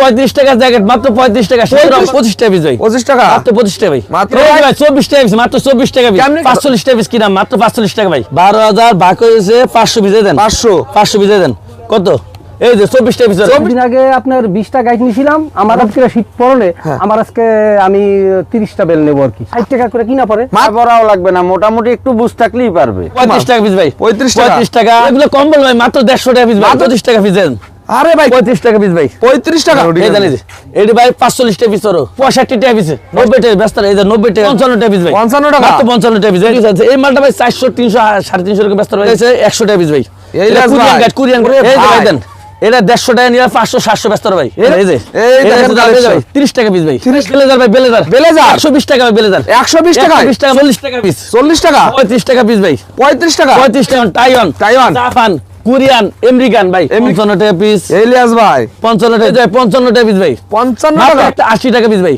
পঁয়ত্রিশ টাকা জ্যাকেট মাত্র পঁয়ত্রিশ টাকা পঁচিশ টাকা ভাই পঁচিশ টাকা? মাত্র পঁচিশ টাকা ভাই। মাত্র? চব্বিশ টাকা মাত্র চব্বিশ টাকা পাঁচচল্লিশ টাকা পিস কিনা মাত্র পাঁচচল্লিশ টাকা ভাই। বারো হাজার ভাগ হয়েছে পাঁচশো পিসে দেন। পাঁচশো। পাঁচশো পিসে দেন। কত? এই যে চব্বিশ টাকা দিন আগে আপনার বিশটা গাইড নিয়েছিলাম। আমার আজকে শীত পড়লে হ্যাঁ। আমার আজকে আমি তিরিশটা বেল নেব আর কি। ষাট টাকা করে কিনা পরে। মা পড়াও লাগবে না মোটামুটি একটু বুঝ থাকলেই পারবে। পঁয়ত্রিশ টাকা পিস ভাই। 35 টাকা? পঁয়ত্রিশ টাকা। এগুলো কম্বল ভাই মাত্র দেড়শো টাকা পিস টাকা পিস দেন। আরে ভাই পঁয়ত্রিশ টাকা পিস ভাই পঁয়ত্রিশ টাকা এই জানি এটি ভাই পাঁচচল্লিশ টাকা পিস ওরও পঁয়ষট্টি টাকা পিস নব্বই টাকা ব্যস্ত এই যে নব্বই টাকা পঞ্চান্ন টাকা পিস ভাই 55 টাকা? মাত্র পঞ্চান্ন টাকা পিস যে এই মালটা ভাই চারশো তিনশো সাড়ে তিনশো টাকা ব্যস্ত ভাই একশো টাকা পিস ভাই এই কুরিয়ান। গাইড কুরিয়ান এই ভাই। দেন এটা দেড়শো টাকা নিয়ে পাঁচশো সাতশো ব্যস্ত ভাই এই যে তিরিশ টাকা পিস ভাই 30 বেলেজার ভাই বেলেজার বেলেজার? একশো বিশ টাকা বেলেজার একশো বিশ টাকা বিশ টাকা চল্লিশ টাকা পিস চল্লিশ টাকা পঁয়ত্রিশ টাকা পিস ভাই পঁয়ত্রিশ টাকা পঁয়ত্রিশ টাকা Taiwan Taiwan. Japan Korean American ভাই পঞ্চান্ন টাকা পিস এলিয়াস ভাই। পঞ্চান্ন টাকা যায় পঞ্চান্ন টাকা পিস ভাই। পঞ্চান্ন মাত্র টাকা। একটা আশি টাকা পিস ভাই,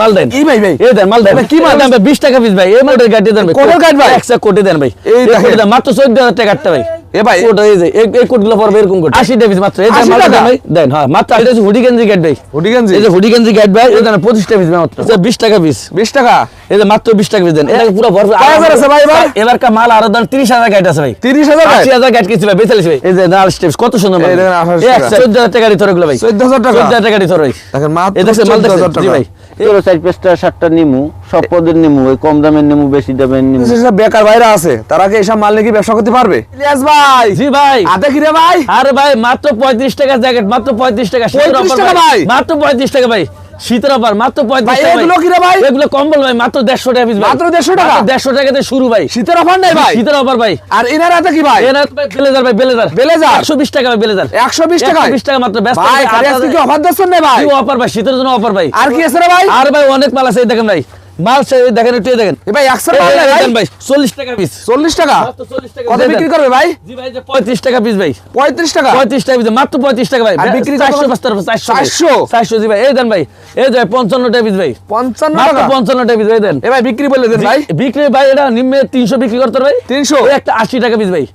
মাল দেন। এই ভাই ভাই। এই দেন মাল দেন। কি মাল? দেন ভাই বিশ টাকা পিস ভাই। এই মালটার গাড়ি দেন ভাই। কোটের গাড়ি ভাই? একশো কোটি দেন ভাই। এই এই কোটি দেন, মাত্র চোদ্দ হাজার টাকা একটা ভাই। এ ভাই কোট এই যে এই- এই কোটগুলো পড়বে এরকম কোট। আশি টাকা পিস মাত্র। এই দেন মাল দেন ভাই। দেন হ্যাঁ মাত্র এটা হচ্ছে হুডি গেঞ্জি গাইড ভাই। হুডি গেঞ্জি এই যে হুডি গেঞ্জি গাইড ভাই। এই দেন পঁচিশ টাকা পিস মাত্র। বিশ টাকা পিস বিশ টাকা? এই যে মাত্র বিশ টাকা পিস দেন। এটা পুরো ভরপুর কয় আছে ভাই এবার? এবার কা মাল আরও দেন তিরিশ হাজার আছে ভাই। তিরিশ হাজার ভাই আশি হাজার গাইড কিনছি ভাই ভাই। এই যে নাল স্টেপস কত সুন্দর মাল। এই আঠাশ টাকা। দিতে ভাই। চোদ্দ হাজার টাকা। চোদ্দ হাজার টাকা দিতে ভাই। দেখেন মাত্র এই দেখছেন মাল চোদ্দ হাজার দেখছেন জি টাকা। ভাই। এগুলো চার পাঁচটা সাতটা নিমু সব পদের নিমু ওই কম দামের নিমু বেশি দামের নিমু। যেসব বেকার ভাইরা আছে তারা কি এইসব মাল নিয়ে কি ব্যবসা করতে পারবে? ইলিয়াস ভাই! জি ভাই। হাতে কি রে ভাই? আরে ভাই মাত্র পঁয়ত্রিশ টাকা জ্যাকেট মাত্র পঁয়ত্রিশ টাকা শীতের 35 offer টাকা ভাই? মাত্র পঁয়ত্রিশ টাকা ভাই। শীতের অফার মাত্র পঁয়ত্রিশ ভাই, টাকা এগুলো কি রে ভাই? এগুলো কম্বল ভাই মাত্র দেড়শো টাকা পিস মাত্র 150 টাকা? দেড়শো টাকাতে শুরু ভাই। শীতের অফার নাই ভাই? শীতের অফার ভাই। আর এনার হাতে কি ভাই? এনার ভাই বেলেজার ভাই বেলেজার। বেলেজার? একশো বিশ টাকা ভাই বেলেজার। টাকা বিশ টাকা মাত্র ব্যস্ত ভাই আজকে কি অফার দিচ্ছেন না ভাই? অফার ভাই? শীতের জন্য অফার ভাই। আর কি আছে রে ভাই? আর ভাই অনেক মাল আছে দেখেন ভাই। মাল দেখেন একটু দেখেন। ভাই একশো ভাই? চল্লিশ টাকা? পিস চল্লিশ টাকা। কত বিক্রি দেন। করবে ভাই? জি ভাই পঁয়ত্রিশ টাকা পিস ভাই। পঁয়ত্রিশ টাকা? পঁয়ত্রিশ টাকা পিস মাত্র পঁয়ত্রিশ টাকা ভাই। বিক্রি চারশো? বস্তার চারশো ভাই। 400? চারশো জি ভাই। এই দেন ভাই এই যে পঞ্চান্ন টাকা পিস ভাই। পঞ্চান্ন টাকা? পঞ্চান্ন টাকা পিস ভাই দেন। এ ভাই বিক্রি বলে দেন ভাই। বিক্রি ভাই এটা নিম্নে তিনশো বিক্রি করতে ভাই। তিনশো? একটা আশি টাকা পিস ভাই।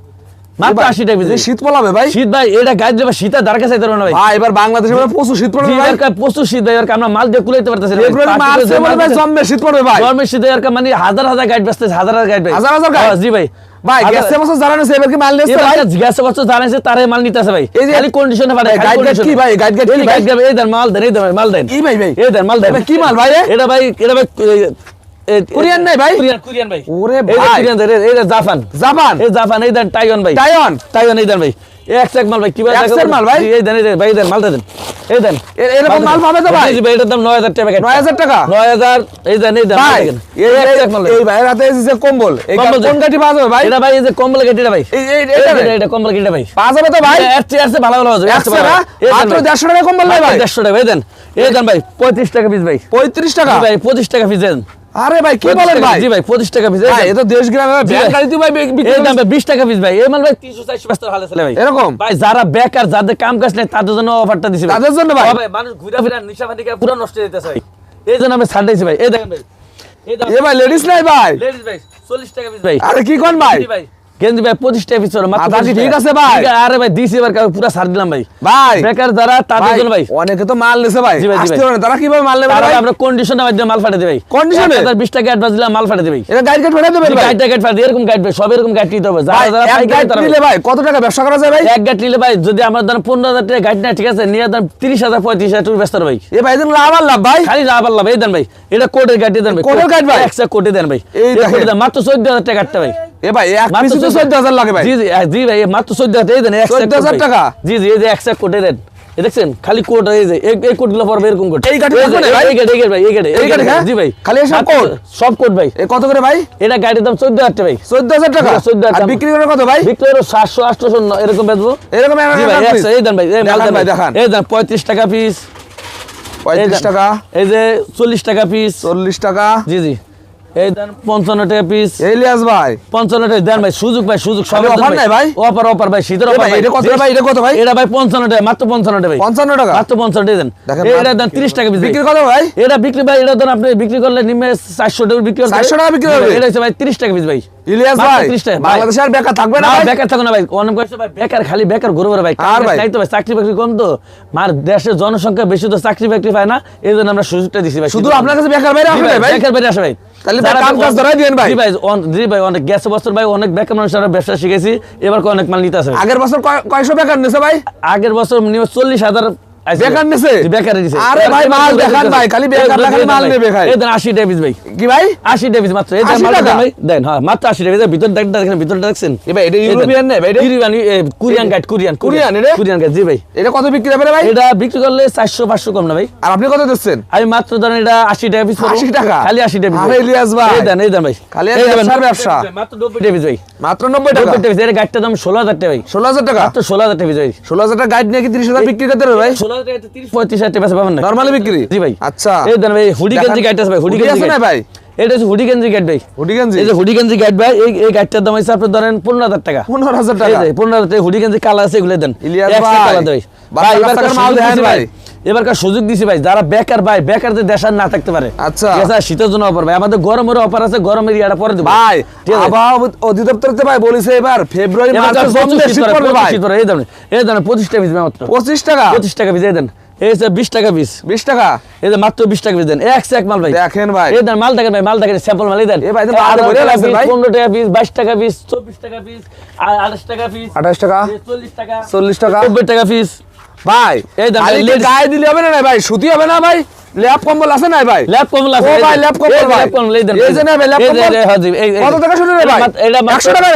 মাত্র আশি টাকা পিস শীত পলাবে ভাই। শীত ভাই এটা দেবে শীতের দ্বার কাছে না ভাই। ভাই এবার বাংলাদেশে প্রচুর শীত পড়বে ভাই। এবার প্রচুর শীত ভাই এবার আমরা মাল দিয়ে কুলাইতে পারতেছি না ভাই। ফেব্রুয়ারি পাঁচ মার্চ কেজি এবার মাল ভাই জম্মে শীত পড়বে ভাই। গরমের শীতে এবার মানে হাজার হাজার গাইড হাজার হাজার গাইড ভাই হাজার হাজার জি ভাই। ভাই গ্যাস বছর এবার কি মাল ভাই? গ্যাসে বছর তারে মাল ভাই। খালি কন্ডিশনে পারে কি ভাই? কি ভাই? এই দেন মাল দেন এই দেন মাল দেন। এই ভাই ভাই? এই দেন মাল দেন। কি মাল ভাই এটা ভাই এটা ভাই কোরিয়ান নাই ভাই? কোরিয়ান কোরিয়ান ভাই। ওরে ভাই। কোরিয়ান জাপান জাপান এই জাপান এই দেন টাইওয়ান ভাই। তাইওয়ান টাইওয়ান এই দেন ভাই। এক মাল ভাই কি ভাই এক মাল ভাই? এই দেন এই দেন ভাই দেন মালটা দেন। এই দেন। এরকম মাল পাবে তো ভাই? ভাই এটার দাম 9000 টাকা 9000 টাকা? 9000 এই দেন এই দেন ভাই এই এক মাল এই ভাই রাতে এসেছে কম্বল এই কোন গাড়ি পাওয়া যাবে ভাই? এটা ভাই এই যে কম্বল গেট এটা ভাই। এই এটা এটা কম্বল গেট ভাই। পাওয়া যাবে তো ভাই? এর চেয়ে ভালো ভালো আছে, একশো ভালো ভালো। দেন মাত্র ভাই। দেড়শো টাকা কম্বল ভাই? মাত্র 150 টাকা ভাই দেন। এই দেন ভাই 35 টাকা পিস ভাই। পঁয়ত্রিশ টাকা? ভাই 25 টাকা পিস দেন। আরে ভাই কি বলেন ভাই? জি ভাই 25 টাকা পিস ভাই। এটা দেশ গ্রামে ব্যাগ গাড়ি ভাই এই দামে 20 টাকা পিস ভাই। এই মাল ভাই 300 400 ব্যস্ত হালে চলে ভাই। এরকম? ভাই যারা বেকার যাদের কাম কাজ নাই তাদের জন্য অফারটা দিছি। তাদের জন্য ভাই? ভাই মানুষ ঘুরে ফিরে নিশা খেয়ে পুরো নষ্ট হয়ে ভাই। এই জন্য আমি ছাড় ভাই। এই দেখেন ভাই। এই ভাই লেডিস নাই ভাই? লেডিস ভাই 40 টাকা পিস ভাই। আরে কি কোন ভাই? ভাই গেঞ্জি ভাই 25 টাকা পিস মাত্র আদা কি 25 ঠিক আছে ভাই? আরে ভাই দিছি এবার পুরো ছাড় দিলাম ভাই। ভাই বেকার যারা তাদের জন্য ভাই। অনেকে তো মাল নিছে ভাই। ভাই, ভাই। তারা কীভাবে মাল নেবে তারা ভাই? আমরা কন্ডিশনের মাধ্যমে মাল Condition এ? 20 টাকা অ্যাডভান্স দিলাম মাল ফাটে দেবে এটা গাইড গাইড দেবেন ভাই? গাইড গাইড ফাটে এরকম গাইড ভাই সব এরকম গাইড দিতে হবে। যারা যারা এক গাইড নিলে ভাই। কত টাকা ব্যবসা করা যায় ভাই? এক গাইড নিলে ভাই যদি আমার পনেরো হাজার টাকা গাইড না ঠিক আছে নিয়ে দেন হাজার পঁয়ত্রিশ হাজার টাকা ব্যস্ত ভাই। এ ভাই এদের লাভ লাভ ভাই? খালি লাভ আল্লাহ ভাই দেন ভাই। এটা কোটের গাইড দেন ভাই। কোটের guide ভাই? একশো কোটে দেন ভাই। এই এই দেখেন। মাত্র চোদ্দ হাজার টাকা একটা ভাই। এ ভাই এক তো লাগে ভাই। জি জি জি ভাই মাত্র চোদ্দ হাজার এই দেন এক 14,000 টাকা? জি জি এই যে একশো কোটে দেন দেখছেন খালি কোট এই যে এই- কোটগুলো পড়বে এরকম কোট এই গাড়ি যে, থাকবে না ভাই? এই গাড়ি ভাই এই গাড়ি এই গাড়ি? জি ভাই। খালি এসব কোট? সব কোট ভাই। এ কত করে ভাই? এটা গাড়ির দাম চোদ্দ হাজার টাকা ভাই। চোদ্দ হাজার টাকা? ঠিক আছে, 14,000 টাকা। বিক্রি করে কত ভাই? বিক্রি হলো সাতশো আটশো এরকম বেচবো। এরকম জি ভাই এই দেন ভাই এই মাল দেন ভাই দেখান। এই দেন পঁয়ত্রিশ টাকা পিস পঁয়ত্রিশ টাকা। এই যে চল্লিশ টাকা পিস চল্লিশ টাকা। জি জি। এই দেন পঞ্চান্ন টাকা পিস এলিয়াস ভাই। পঞ্চান্ন টাকা দেন ভাই সুযোগ ভাই সুযোগ সব অফার নাই ভাই? অফার অফার ভাই শীতের অফার ভাই, এটা কত? ভাই? এটা কত ভাই? এটা ভাই পঞ্চান্ন টাকা মাত্র পঞ্চান্ন টাকা ভাই। পঞ্চান্ন টাকা? মাত্র পঞ্চান্ন টাকা দেন। এটা দেন তিরিশ টাকা পিস বিক্রি। কত ভাই? এটা বিক্রি ভাই এটা দেন আপনি বিক্রি করলে নিম্নে চারশো টাকা বিক্রি করতে 400 টাকা বিক্রি করবে? হবে? এটা হচ্ছে ভাই তিরিশ টাকা পিস ভাই। ইলিয়াস ভাই 30 টাকা, ভাই। বাংলাদেশে আর বেকার থাকবে না না বেকার থাকো না ভাই। অনেক কয়েছে ভাই। বেকার খালি বেকার ঘুরে ভাই আর ভাই? তাই তো ভাই চাকরি বাকরি কম তো। মার দেশের জনসংখ্যা বেশি তো চাকরি বাকরি পায় না। এই জন্য আমরা সুযোগটা দিছি ভাই। শুধু আপনার কাছে বেকার বাইরে আসবে ভাই, ভাই? বেকার বাইরে আসে ভাই। তাহলে কাম কাজ ধরাই দিয়েন ভাই। জি ভাই জি ভাই অনেক গেছে বছর ভাই অনেক বেকার মানুষ আমরা ব্যবসা শিখেছি এবার অনেক মাল নিতে আগের বছর কয়শো বেকার নিছে ভাই? আগের বছর মিনিমাম চল্লিশ হাজার বেকার নিছে? বেকার নিছে। আরে ভাই, মাল দেখান ভাই, খালি বেকার খালি মাল নেবে ভাই। এই দেন আশি ডেভিস ভাই। কি ভাই? আশি ডেভিস মাত্র। এই দেন 80 টাকা? ভাই। দেন হ্যাঁ মাত্র আশি ডেভিস। ভিতর দেখেন দেখেন ভিতরটা দেখছেন? এ ভাই, এটা ইউরোপিয়ান না ভাই, এটা? European Korean guide Korean Korean এটা? কোরিয়ান গাইড জি ভাই। এটা কত বিক্রি হবে ভাই? এটা বিক্রি করলে চারশো পাঁচশো কম না ভাই। আর আপনি কত দিচ্ছেন? আমি মাত্র ধরেন এটা আশি টাকা পিস 80 টাকা? খালি আশি টাকা আরে ইলিয়াস ভাই। এই দেন এই দেন ভাই। খালি এই দেন, ব্যবসা। মাত্র নব্বই টাকা পিস ভাই। মাত্র নব্বই টাকা? নব্বই টাকা পিস এর গাইডটার দাম ষোলো হাজার টাকা ভাই। ষোলো হাজার টাকা? মাত্র ষোলো হাজার টাকা পিস ভাই ষোলো হাজার টাকা গাইড নিয়ে কি তিরিশ হাজার বিক্রি করতে হবে ভাই? পঁয়ত্রিশ হাজার টাকা বেচা পাবেন না নর্মালি বিক্রি? জি ভাই। আচ্ছা। এই দেন ভাই হুডি। গেঞ্জি গাইড আছে ভাই হুডি হুডি গেঞ্জি আছে না গাইড ভাই? এটা হচ্ছে হুডি গেঞ্জি গাইড ভাই। হুডি গেঞ্জি? এই যে হুডি গেঞ্জি গাইড ভাই এই এই গাইডটার দাম হচ্ছে আপনি ধরেন পনেরো হাজার টাকা। পনেরো হাজার টাকা? পনেরো হাজার টাকা হুডি গেঞ্জি কালার আছে এগুলো দেন। ইলিয়াস ভাই, ভাই এবারকার মাল সুযোগ দিছি ভাই। এবারকার সুযোগ দিছি ভাই। যারা বেকার ভাই বেকারদের দেশার না থাকতে পারে। আচ্ছা। শীতের জন্য অফার ভাই। আমাদের গরমের অফার আছে গরমের ইয়াটা পরে দেবো। ভাই আবহাওয়া অধিদপ্তরতে ভাই বলেছে এবার ফেব্রুয়ারি মার্চে এই ধরনের এই ধরনের পঁচিশটা পিস মাত্র। পঁচিশ টাকা? পঁচিশ টাকা পিস এই দেন টাকা পিস। বিশ টাকা? এই মাত্র বিশ টাকা পিস দেন। এক এক মাল ভাই। দেখেন ভাই। এই দেন মাল দেখেন ভাই? মাল দেখেন স্যাম্পল মাল দেন। এ ভাই, টাকা পিস, ভাই। পনেরো টাকা পিস বাইশ টাকা পিস চব্বিশ টাকা পিস আঠাশ টাকা পিস আঠাশ টাকা? চল্লিশ টাকা পিস। ভাই এই দাম, গায়ে দিলে হবে না ভাই? সুতি হবে না ভাই? ল্যাপ কম্বল আছে না ভাই ল্যাপ কম্বল আছে ও ভাই, ল্যাপ কম্বল ভাই। ল্যাপ কম্বল, এই দেন, এই যে না ভাই, ল্যাপ কম্বল। এই হ্যাঁ জি, কত টাকা শুরু রে ভাই? এটা 100 টাকা?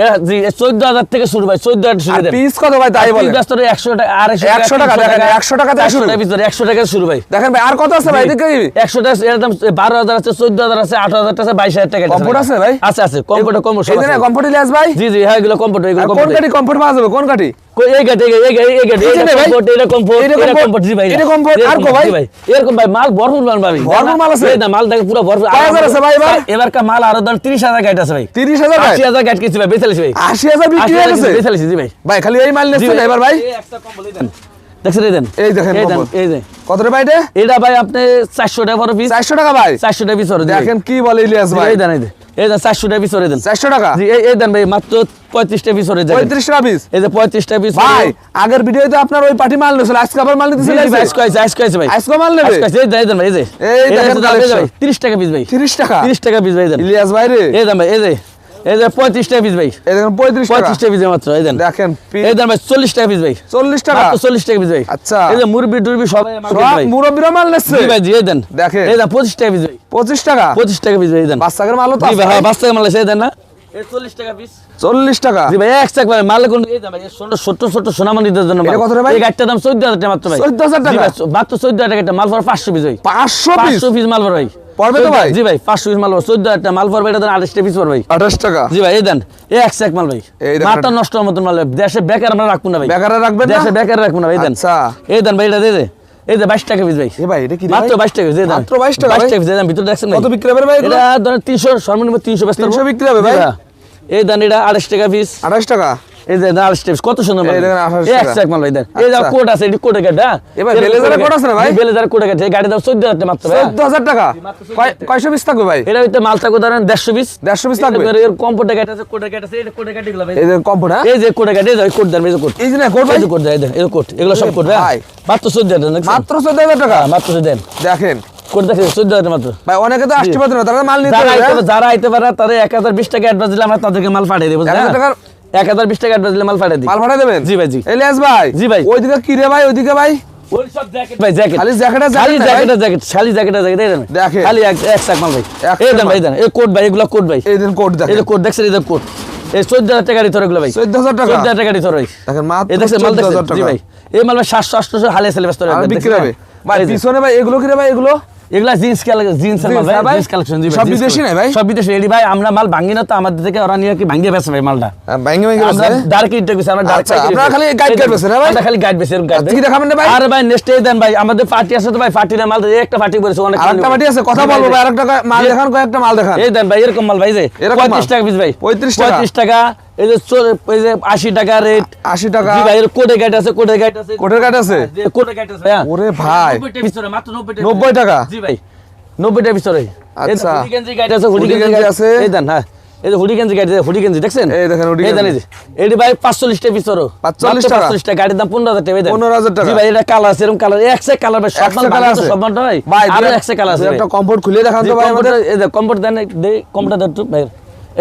এটা জি, চোদ্দ হাজার থেকে শুরু ভাই চোদ্দ হাজার শুরু দেন পিস কত ভাই তাই বলে একশো টাকা আড়াইশো 100 টাকা, দেখেন, 100 টাকা থেকে শুরু। একশো টাকা শুরু ভাই দেখেন ভাই আর কত আছে ভাই এদিকে একশো টাকা এর দাম বারো হাজার আছে চোদ্দ হাজার আছে আঠারো হাজার আছে বাইশ হাজার টাকা কম্পোর্ট আছে ভাই? আছে আছে কম্পোর্ট কম্পোর্ট এই যে না কমফোর্ট ইলিয়াস ভাই জি জি হ্যাঁ এগুলো এগুলো আর কোন কাটি কমফোর্ট পাওয়া যাবে কোন কাটি এই এই এটা ভাই, এটা কম্পোর্ট এটা এটা জি ভাই। এটা comfort, আর কো ভাই? এরকম ভাই মাল ভরপুর মাল ভাই। ভরপুর মাল আছে? এই না মাল দেখে পুরো ভরপুর। কয় আছে ভাই এবার? এবার কা মাল আরও ধর 30000 গাইড আছে ভাই। তিরিশ হাজার ভাই 80000 গাইড কিছি ভাই বেচালিস ভাই। আশি হাজার বিক্রি হয়ে গেছে? বেচালিস জি ভাই। ভাই খালি এই মাল এবার ভাই? এই একটা এই দেন। দেখছেন এই দেন। এই দেখেন এই দেন যে কত রে ভাই এটা? এটা ভাই আপনি 400 টাকা পর পিস চারশো টাকা ভাই? 400 টাকা পিস দেখেন কি বলে ইলিয়াস ভাই। এই দেন এই দেন। এই দেন 400 টাকা পিস দেন। চারশো টাকা? জি এই দেন ভাই মাত্র 35 টাকা পিস দেন পঁয়ত্রিশ টাকা পিস এই যে 35 টাকা পিস ভাই আগের ভিডিওতে আপনার ওই পার্টি মাল নিয়েছিল আজকে আবার মাল নিতেছিল আজকে আইছে আজকে আইছে ভাই আজকে মাল নেবে? আজকে এই দেন ভাই এই যে। এই দেখেন হচ্ছে দাম, এই যে collection। ভাই 30 টাকা পিস ভাই। তিরিশ টাকা? 30 টাকা পিস ভাই দেন। ইলিয়াস ভাই রে। এই দেন ভাই এই যে। এই যে 35 টাকা পিস ভাই। এই দেখেন পঁয়ত্রিশ টাকা। 35 টাকা পিস মাত্র এই দেন। দেখেন এই দেন ভাই 40 টাকা পিস ভাই। চল্লিশ টাকা? মাত্র 40 টাকা পিস ভাই। আচ্ছা। এই যে মুরবি টুরবি সব মাল ভাই জি এই দেন। দেখেন। এই দেন 25 টাকা পিস ভাই। পঁচিশ টাকা? 25 টাকা পিস ভাই এই দেন। বাচ্চাদের মালও তো জি ভাই হ্যাঁ মাল আছে এই দেন না। এই 40 টাকা পিস চল্লিশ টাকা। জি ভাই এক চাক ভাই মাল কোন ছোট জন্য মাল। এটা কত রে ভাই? এই গাড়িটার দাম 14000 টাকা মাত্র ভাই। 14,000 টাকা? মাত্র 14000 টাকা মাল পড়ে 500 পিস ভাই। পাঁচশো পিস 500 পিস মাল ভাই। পড়বে তো ভাই? জি ভাই 500 পিস মাল পড়বে 14000 টাকা মাল পড়বে এটা দেন 28 পিস পড়বে ভাই। আঠাশ টাকা? জি ভাই এই দেন এই এক চাক মাল ভাই। মাথা নষ্ট হওয়ার মতন মাল। দেশে বেকার আমরা রাখব না ভাই। বেকারে রাখবেন না? দেশে বেকার রাখব না ভাই এই দেন। আচ্ছা। এই দেন ভাই এটা দে দে। এই যে 22 টাকা পিস ভাই। এ ভাই এটা কি মাত্র 22 টাকা পিস মাত্র 22 টাকা 22 টাকা পিস দেন ভিতরে দেখছেন ভাই। কত বিক্রি হবে ভাই এটা ধরেন 300 সর্বনিম্ন 300 বেচতে 300 বিক্রি হবে ভাই? এই দেন এটা 28 টাকা পিস আঠাশ টাকা এই যে নাল স্টেপস কত সুন্দর মাল এই দেখেন 28 এই টাকা। একশো এক মাল ভাই দেন এই যা আচ্ছা। আছে এটি কোডে কাটা এ ভাই, বেলেজারের আছে না ভাই? বেলেজার কোডে কাটা গাড়ি দাম 14000 টাকা মাত্র চোদ্দ হাজার টাকা কয়শো পিস থাকবে ভাই এটা হইতে মাল থাকো ধরেন 150 পিস 150 piece থাকবে? এর কম্পিউটার কাটা আছে কোডে কাটা আছে এটা কোডে কাটা গুলো ভাই এই যে কম্পোর্ট হ্যাঁ এই যে কোডে কাটা এই যে কোড দেন এই যে কোড এই যে না এই যে কোড দেন এই যে এগুলো সব কোড ভাই। ভাই মাত্র 14000 টাকা মাত্র চোদ্দ হাজার টাকা হ্যাঁ, মাত্র দেন দেখেন কোড দেখেন 14000 ভাই অনেকে তো আসতে পারতো না তারা মাল নিতে যারা আইতে হ্যাঁ? তারা 1020 টাকা অ্যাডভান্স দিলে আমরা তাদেরকে মাল পাঠিয়ে দেব 1000 টাকার- 1020 টাকা অ্যাডভান্স দিলে মাল পাঠিয়ে দিই। মাল ভাড়া দেবেন? জি ভাই, জি। এলিয়াস ভাই জি ভাই। ওইদিকে কি রে ভাই ওইদিকে ভাই? ওই সব জ্যাকেট ভাই জ্যাকেট খালি জ্যাকেট আর খালি জ্যাকেট জ্যাকেট জ্যাকেট খালি জ্যাকেট জ্যাকেট এই দেন। দেখেন। খালি এক এক সাক মাল ভাই। এক এই সাক দেন মাল। ভাই দেন এই কোট ভাই এগুলো কোট ভাই। এই দিন কোড এই দেখেন যে কোট দেখছেন এই যে কোট এই 14000 টাকা ভাই। 14,000 টাকা? 14000 টাকা দিতে ভাই। এই দেখছেন মাল দেখছেন? জি ভাই। এই মাল ভাই 700 800 হালে সেলে ব্যস্ত বিক্রি হবে। ভাই পিছনে ভাই এগুলো কি রে ভাই এগুলো? এগুলা জিন্স কালেকশন জিন্স মাল ভাই? হ্যাঁ জিন্স কালেকশন সব বিদেশি। নাই ভাই? সব বিদেশি এডি ভাই আমরা মাল ভাঙি না তো আমাদের থেকে ওরা নিয়ে কি ভাঙিয়ে বেচে ভাই মালটা? ব্যাঙ্গে ব্যাঙ্গে আমরা ডার্ক ইট দেখছি আমরা ডার্ক আচ্ছা, আপনারা খালি guide guide বেচেন, হ্যাঁ ভাই? আমরা খালি গাইড বেচি এরকম গাইড আচ্ছা, কি দেখাবেন না ভাই? আরে ভাই নেক্সট দেন ভাই আমাদের পার্টি আছে তো ভাই পার্টি না মাল একটা পার্টি করেছে অনেক আরেকটা বাটি আছে কথা বলব ভাই আরেকটা মাল দেখান কয়েকটা মাল দেখান। এই দেন ভাই এরকম মাল ভাই যে 35 টাকা পিস ভাই। 35 টাকা? 35 টাকা এই যে এই যে 80 টাকা রেট 80 টাকা। জি ভাই এর কোডে গাইড আছে কোডে গাইড আছে। কাট আছে? যে কোডে গাইড আছে। ওরে ভাই। 90 টাকা পিস মাত্র 90 টাকা 90 টাকা? জি ভাই 90 টাকা। এই আচ্ছা। গাইড আছে গাইড আছে। এই দেন হ্যাঁ। এই যে গেঞ্জি দেখছেন? এই দেখেন এটি ভাই পাঁচচল্লিশ টাকা পিছরো 45 টাকা? টাকা গাড়ির দাম পনেরো হাজার টাকা এই দেন। 15,000 টাকা? জি ভাই এটা কালার আছে এরকম কালার একসে কালার ভাই সব কালার আছে? সব ভাই। আরও একসে কালার আছে একটা কমফোর্ট খুলে দেখান তো ভাই আমাদের। এই যে দেন দে কম্পিউটার দেন একটু ভাই।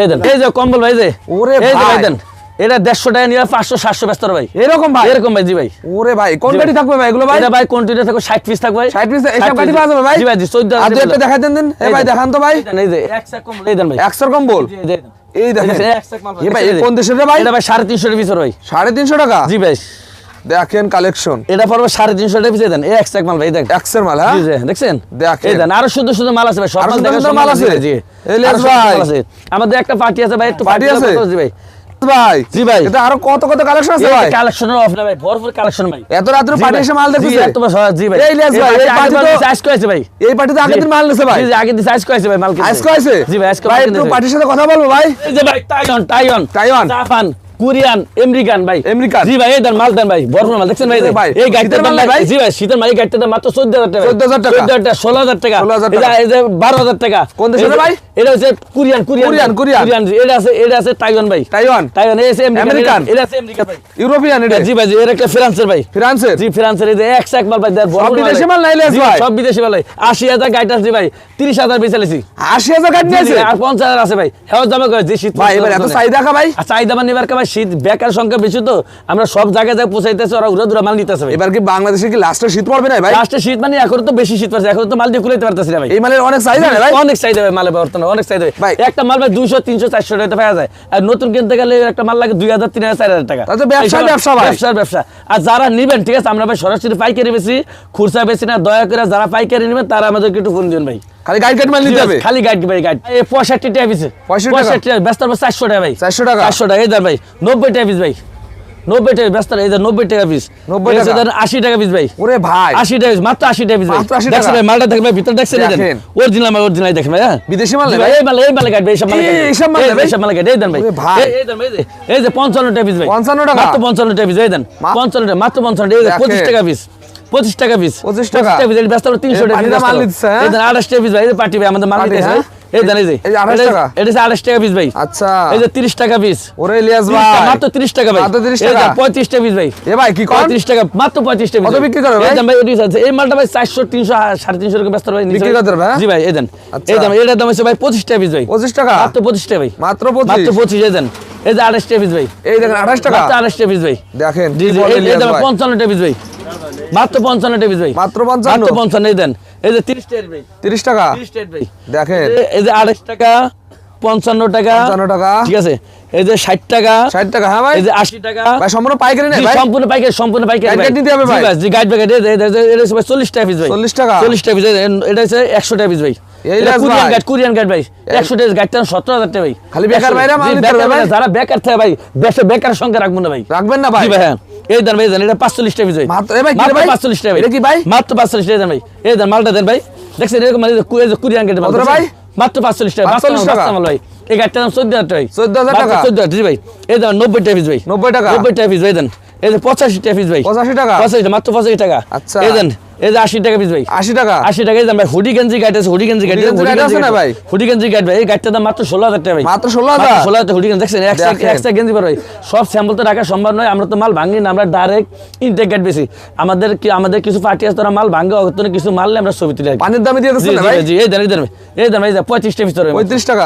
এই দেন। এই যে কম্বল ভাই যে। ওরে এই যে ভাই। দেন। এটা দেড়শো টাকা নিয়ে পাঁচশো সাতশো ব্যস্ত ভাই। এরকম ভাই? এরকম ভাই জি ভাই। ওরে ভাই কোন গাড়ি থাকবে ভাই? এগুলো ভাই? ভাই কোনটিতে থাকবে? ষাট পিস থাকবে ভাই। 60 piece এইসব গাড়ি পাওয়া যাবে ভাই? জি ভাই জি চোদ্দ একটা দেখাই দেন দেন। এই ভাই দেখান তো ভাই। এই যে। একশো কম্বল। এই দেন ভাই। একশোর কম্বল? এই দেখেন। কোন দেশের ভাই? এটা ভাই সাড়ে তিনশো টাকা ভাই। সাড়ে তিনশো টাকা? জি ভাই। দেখেন কালেকশন এটা পড়বে সাড়ে তিনশো টাকা পিছিয়ে দেন। এই একশো মাল ভাই দেখ। একশোর মাল হ্যাঁ? দেখছেন? দেখেন। আরও শুধু শুধু মাল আছে ভাই সব মাল আছে? জি ভাই। আমাদের একটা পার্টি আছে ভাই একটু party আছে? ভাই। ভাই। জি ভাই। এটা আরও কত কত কালেকশন আছে ভাই? কালেকশনের অফ না ভাই ভরপুর কালেকশন ভাই। এত পার্টি এসে মাল দেখতেছে? এত জি ভাই। এই ভাই, এই তো- আইস করেছে ভাই। এই পার্টিতে আগের দিন মাল নিছে ভাই? জি, আগের দিন আইস ভাই মাল জি ভাই ভাই একটু পার্টির সাথে কথা বলব ভাই। এই যে ভাই Taiwan Taiwan Taiwan. Japan. Korean American ভাই। আমেরিকান। জি ভাই এই দেন মাল দেন ভাই ভরপুর মাল দেখছেন ভাই? ভাই, এই গাড়িটার দাম ভাই? জি ভাই শীতের মাল এই গাড়িটার দাম মাত্র 14000 টাকা। 14,000 টাকা। 14000 টাকা। 16000 টাকা 16,000 টাকা। এই যে 12000 টাকা। কোন দেশের ভাই? এটা হচ্ছে কোরিয়ান কোরিয়ান। Korean, Korean. এটা আছে এটা আছে তাইওয়ান ভাই। তাইওয়ান? তাইওয়ান এই আছে আমেরিকান। এটা- আছে আমেরিকান ভাই। ইউরোপিয়ান এটা? জি ভাই এর একটা ফ্রান্সের ভাই। ফ্রান্সের? জি ফ্রান্সের এই যে এক সাক মাল ভাই দেড় সব বিদেশি মাল না ইলিয়াস জি, ভাই? সব বিদেশি মাল ভাই। আশি হাজার গাড়িটা আছে ভাই তিরিশ হাজার বেচালেছি আশি হাজার গাড়ি নিয়েছে? আর পঞ্চাশ হাজার আছে ভাই। হেওয়ার দামে করে যে শীত ভাই এবার এত চাহিদা কা ভাই? চাহিদা মানে এবার ভাই শীত বেকার সংখ্যা বেশি তো আমরা সব জায়গায় যাই পৌঁছাইতেছে ওরা উড়া দুরা মাল নিতেছে এবার কি বাংলাদেশে কি লাস্টে শীত পড়বে না ভাই? লাস্টে শীত মানে এখন তো বেশি শীত পড়ছে এখন তো মাল দিয়ে কুলাইতে পারতেছি না ভাই। এই মালের অনেক চাহিদা ভাই। অনেক চাহিদা ভাই মালে বর্তমানে অনেক চাহিদা ভাই। একটা মাল ভাই দুইশো তিনশো চারশো টাকা পাওয়া যায়। আর নতুন কিনতে গেলে একটা মাল লাগে দুই হাজার তিন হাজার চার হাজার টাকা। তাহলে ব্যবসা, ব্যবসা ভাই। ব্যবসার ব্যবসা। আর যারা নিবেন ঠিক আছে আমরা ভাই সরাসরি পাইকারি বেশি খুচরা বেশি না দয়া করে যারা পাইকারি নেবেন তারা আমাদেরকে একটু ফোন দিন ভাই। খালি গাড়ি কাট মাল নিতে হবে খালি গাইড ভাই গাইড এই পঁয়ষট্টি টাকা পিস 65 টাকা? টাকা ব্যস্ত টাকা ভাই 400 টাকা? চারশো টাকা এই দেন ভাই নব্বই টাকা পিস ভাই নব্বই টাকা ব্যস্ত এই যে নব্বই টাকা পিস 90 এই টাকা? দেন আশি টাকা পিস ভাই ওরে ভাই আশি টাকা মাত্র আশি টাকা পিস ভাই 80 দেখছেন টাকা? ভাই মালটা দেখেন ভাই ভিতরে দেখছেন দেখেন। অরিজিনাল মাল অরিজিনাল দেখেন ভাই হ্যাঁ বিদেশি মাল না ভাই, এই মাল এই মাল গাইড ভাই এইসব মাল এই, গাইড এইসব মাল ভাই? এইসব মাল গাইড এই দেন ভাই ওরে ভাই। এই- দেন ভাই, এই যে এই যে পঞ্চান্ন টাকা পিস ভাই 55 টাকা? মাত্র পঞ্চান্ন টাকা পিস এই দেন মা- পঞ্চান্ন টাকা মাত্র পঞ্চান্ন টাকা এই যে দেখেন। পঁচিশ টাকা পিস পঁচিশ টাকা পিস 25 টাকা? পিস এই ব্যস্ত হলো তিনশো টাকা হ্যাঁ? আঠাশ টাকা পিস ভাই পার্টি ভাই আমাদের মাল হ্যাঁ? এই দেন যে এই যে 28 এটা- টাকা? হচ্ছে আঠাশ টাকা পিস ভাই। আচ্ছা। এই যে তিরিশ টাকা পিস ওরে ইলিয়াস ভাই। মাত্র তিরিশ টাকা ভাই। মাত্র 30 এই যে টাকা? পঁয়ত্রিশ টাকা পিস ভাই। এ ভাই কি পঁয়ত্রিশ টাকা মাত্র পঁয়ত্রিশ টাকা কত বিক্রি করে ভাই? এই দাম ভাই? ওটি আছে। এই মালটা ভাই চারশো তিনশো সাড়ে তিনশো টাকা ব্যস্ত ভাই বিক্রি। করতে পারবে, হ্যাঁ? জি ভাই এই দেন। আচ্ছা। এই দাম এটার দাম হচ্ছে ভাই পঁচিশ টাকা পিস ভাই। 25 টাকা? মাত্র পঁচিশ টাকা ভাই। মাত্র মাত্র পঁচিশ? এই দেন। এই যে আড়াইশ টাকা পিস ভাই। এই দেখেন 28 টাকা? আড়াইশ টাকা পিস ভাই। দেখেন জি জি এই- এই দাম পঞ্চান্ন টাকা পিস ভাই। মাত্র পঞ্চান্ন টাকা ভাই। মাত্র 55? মাত্র পঞ্চান্ন দেন। এই যে তিরিশ টাকা ভাই। 30 টাকা? তিরিশ টাকা ভাই। দেখেন। এই- যে আড়াইশ টাকা পঞ্চান্ন টাকা। 55 টাকা। ঠিক আছে? এই যে ষাট টাকা। 60 টাকা হ্যাঁ ভাই। এই যে আশি টাকা। ভাই সম্পূর্ণ পাইকারি না জি, ভাই। সম্পূর্ণ পাইকারি সম্পূর্ণ পাইকারি নিতে হবে ভাই? জি গাইড ব্যাগ এটা ভাই চল্লিশ টাকা পিস ভাই। 40 টাকা? চল্লিশ টাকা পিস এটা হচ্ছে একশো টাকা পিস ভাই। এটা লাস কোরিয়ান ভাই। গাইড কোরিয়ান গাইড ভাই। একশো টাকা গাইডটা সতেরো হাজার টাকা ভাই। খালি বেকার 100 ভাইরা মাল জি, নিতে বেকার পারবে ভাই? ভাইরা, যারা বেকার থাকে ভাই বেকার সংখ্যা রাখব না ভাই। রাখবেন না ভাই। ভাই হ্যাঁ। এই দেন ভাই দেন এটা পাঁচচল্লিশ টাকা পিস ভাই? পাঁচচল্লিশ টাকা ভাই কি ভাই? মাত্র পাঁচচল্লিশ টাকা দেন ভাই এই দেন মালটা দেন ভাই দেখছেন এরকম মানে কোরিয়ান রে ভাই? মাত্র পাঁচচল্লিশ টাকা 45 টাকা? বাচ্চা ভাই এই গাড়িটার দাম চোদ্দ হাজার টাকা চোদ্দ হাজার টাকা? চোদ্দ হাজার ভাই এই দেন নব্বই টাকা পিস ভাই 90 টাকা? নব্বই টাকা পিস ভাই দেন এই যে পঁচাশি টাকা পিস ভাই 85 টাকা? পঁচাশি মাত্র পঁচাশি টাকা আচ্ছা। এই দেন এই যে আশি টাকা পিস ভাই। 80 টাকা? আশি টাকা ভাই হুডি গেঞ্জি গাইড আছে হুডি গেঞ্জি গাইড হুডি গেঞ্জি guide আছে না ভাই? হুডি গেঞ্জি গাইড ভাই এই গাইডটার দাম মাত্র ষোলো হাজার টাকা ভাই। মাত্র 16,000? ষোলো হাজার হুডি গেঞ্জি দেখছেন একশো গেঞ্জি পার ভাই। সব স্যাম্পল তো রাখা সম্ভব নয় আমরা তো মাল ভাঙি না আমরা ডাইরেক্ট ইনটেক গাইড বেশি। আমাদের কি আমাদের কিছু পার্টি আছে তারা মাল ভাঙে কিছু মারলে আমরা ছবি তুলে। পানির দামে দিয়ে ভাই? জি এই এই পঁয়ত্রিশ টাকা পিস 35 টাকা।